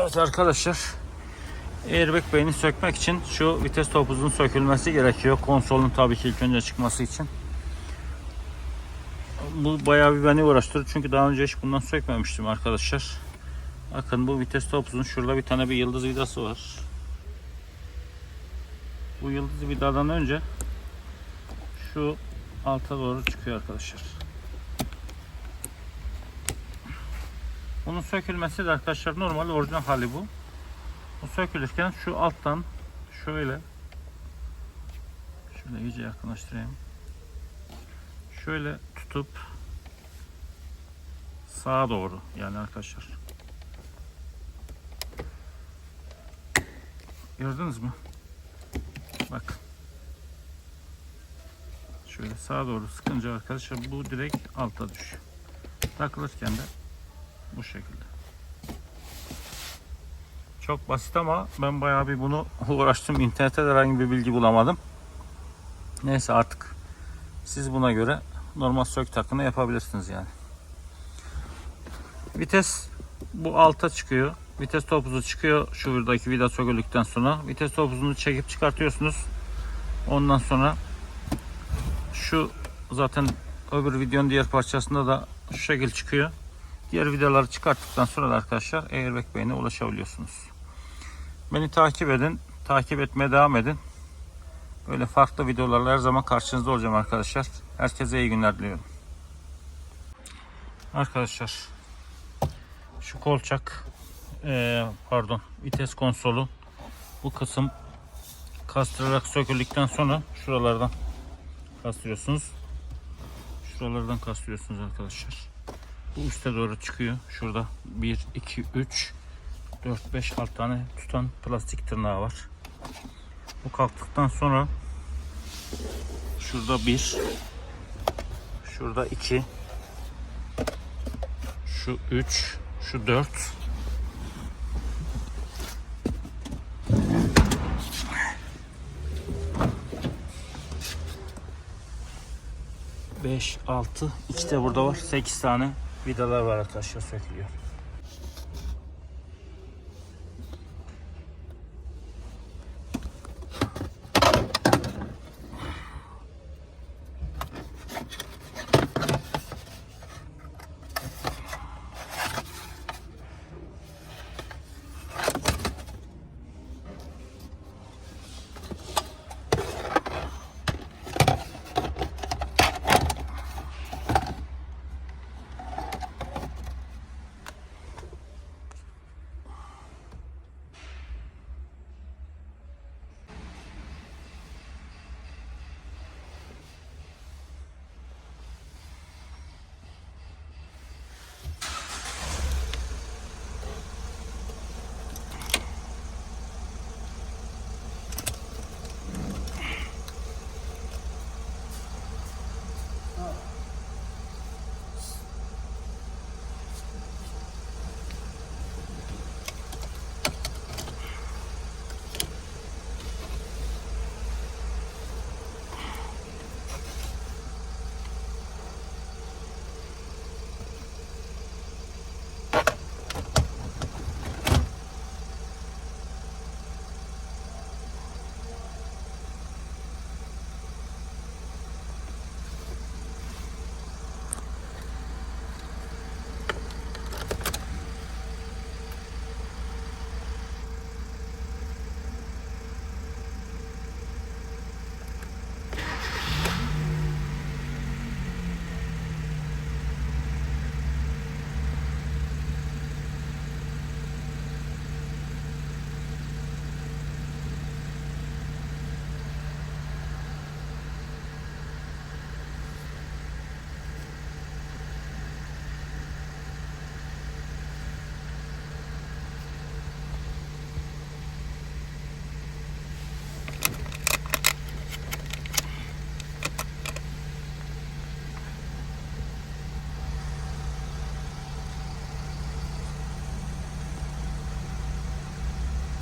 Evet arkadaşlar. Airbag beyni sökmek için şu vites topuzun sökülmesi gerekiyor. Konsolun tabii ki ilk önce çıkması için. Bu bayağı bir beni uğraştırdı. Çünkü daha önce hiç bundan sökmemiştim arkadaşlar. Bakın bu vites topuzun şurada bir tane bir yıldız vidası var. Bu yıldız vidadan önce şu alta doğru çıkıyor arkadaşlar. Bunun sökülmesi de arkadaşlar normal orijinal hali bu. Bu sökülürken şu alttan şöyle şöyle iyice yakınlaştırayım. Şöyle tutup sağa doğru yani arkadaşlar. Gördünüz mü? Bak. Şöyle sağa doğru sıkınca arkadaşlar bu direkt alta düşüyor. Takılırken de bu şekilde. Çok basit ama ben bayağı bir bunu uğraştım. İnternette de herhangi bir bilgi bulamadım. Neyse artık siz buna göre normal sök takını yapabilirsiniz yani. Vites bu alta çıkıyor. Vites topuzu çıkıyor şu buradaki vida söküldükten sonra. Vites topuzunu çekip çıkartıyorsunuz. Ondan sonra şu zaten öbür videonun diğer parçasında da şu şekil çıkıyor. Diğer vidaları çıkarttıktan sonra da arkadaşlar airbag beyine ulaşabiliyorsunuz. Beni takip edin. Takip etmeye devam edin. Böyle farklı videolarla her zaman karşınızda olacağım arkadaşlar. Herkese iyi günler diliyorum. Arkadaşlar şu kolçak eee, pardon vites konsolu bu kısım kastırarak söküldükten sonra şuralardan kastırıyorsunuz. Şuralardan kastırıyorsunuz arkadaşlar. Bu üste doğru çıkıyor. Şurada 1, 2, 3, 4, 5, 6 tane tutan plastik tırnağı var. Bu kalktıktan sonra şurada 1, şurada 2, şu 3, şu 4, Beş, altı, iki de burada var. Sekiz tane vidalar var arkadaşlar sökülüyor.